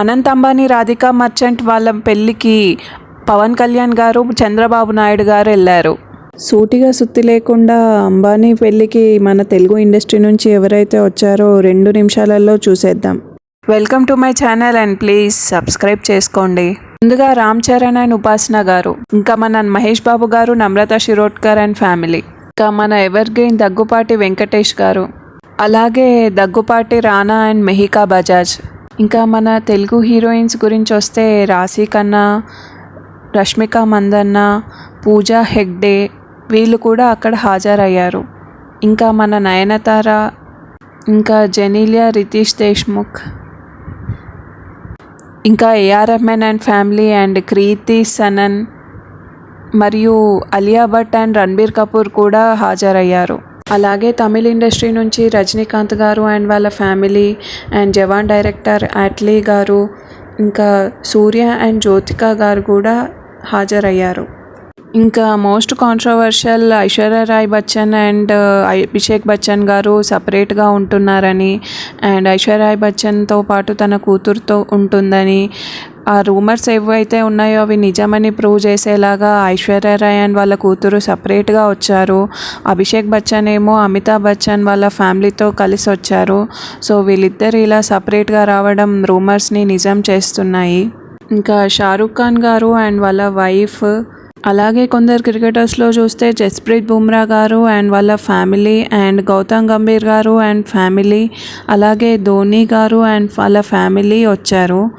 Anant Ambani Radhika merchant వాళ్ళ పెళ్ళికి పవన్ కళ్యాణ్ గారు చంద్రబాబు నాయుడు గారు వెళ్ళారు. సూటిగా సుత్తి లేకుండా అంబానీ పెళ్ళికి మన తెలుగు ఇండస్ట్రీ నుంచి ఎవరైతే వచ్చారో రెండు నిమిషాలలో చూసేద్దాం. Welcome to my channel and please subscribe చేసుకోండి. ముందుగా రామ్ చరణ్ అండ్ ఉపాసన గారు ఇంకా మన మహేష్ బాబు గారు నమ్రత శిరోడ్కర్ అండ్ ఫ్యామిలీ ఇంకా మన ఎవర్ గ్రీన్ దగ్గుపాటి వెంకటేష్ గారు అలాగే దగ్గుపాటి రానా అండ్ మెహికా బజాజ్. ఇంకా మన తెలుగు హీరోయిన్స్ గురించి వస్తే రాశి ఖన్నా రష్మిక మందన్న పూజా హెగ్డే వీళ్ళు కూడా అక్కడ హాజరయ్యారు. ఇంకా మన నయనతార ఇంకా జెనీలియా రితీష్ దేశ్ముఖ్ ఇంకా A R Rahman and family and Kriti Sanon మరియు అలియా భట్ అండ్ రణబీర్ కపూర్ కూడా హాజరయ్యారు. అలాగే తమిళ ఇండస్ట్రీ నుంచి రజనీకాంత్ గారు అండ్ వాళ్ళ family and Jawan director Atlee గారు ఇంకా సూర్య అండ్ జ్యోతిక గారు కూడా హాజరయ్యారు. ఇంకా most controversial Aishwarya Rai Bachchan and Abhishek Bachchan గారు సపరేట్గా ఉంటున్నారని అండ్ ఐశ్వర్య రాయ్ బచ్చన్తో పాటు తన కూతురుతో ఉంటుందని ఆ రూమర్స్ ఏవైతే ఉన్నాయో అవి నిజమని ప్రూవ్ చేసేలాగా ఐశ్వర్య రాయ్ అండ్ వాళ్ళ కూతురు సపరేట్గా వచ్చారు. అభిషేక్ బచ్చన్ ఏమో అమితాబ్ బచ్చన్ వాళ్ళ ఫ్యామిలీతో కలిసి వచ్చారు. సో వీళ్ళిద్దరు ఇలా సపరేట్గా రావడం రూమర్స్ని నిజం చేస్తున్నాయి. ఇంకా షారూఖ్ ఖాన్ గారు అండ్ వాళ్ళ వైఫ్ అలాగే కొందరు క్రికెటర్స్లో చూస్తే జస్ప్రీత్ బుమ్రా గారు అండ్ వాళ్ళ ఫ్యామిలీ అండ్ గౌతమ్ గంభీర్ గారు అండ్ ఫ్యామిలీ అలాగే ధోని గారు అండ్ వాళ్ళ ఫ్యామిలీ వచ్చారు.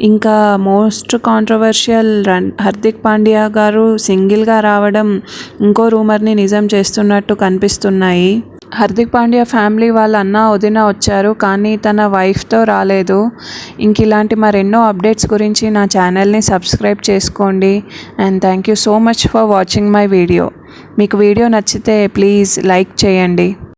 ఇంకా మోస్ట్ కాంట్రవర్షియల్ రన్ హార్దిక్ పాండ్యా గారు సింగిల్గా రావడం ఇంకో రూమర్ని నిజం చేస్తున్నట్టు కనిపిస్తున్నాయి. హార్దిక్ పాండ్యా ఫ్యామిలీ వాళ్ళ అన్న వదిన వచ్చారు కానీ తన వైఫ్తో రాలేదు. ఇంక ఇలాంటి మరెన్నో అప్డేట్స్ గురించి నా ఛానల్ని సబ్స్క్రైబ్ చేసుకోండి. And thank you so much for watching my video. మీకు వీడియో నచ్చితే ప్లీజ్ లైక్ చేయండి.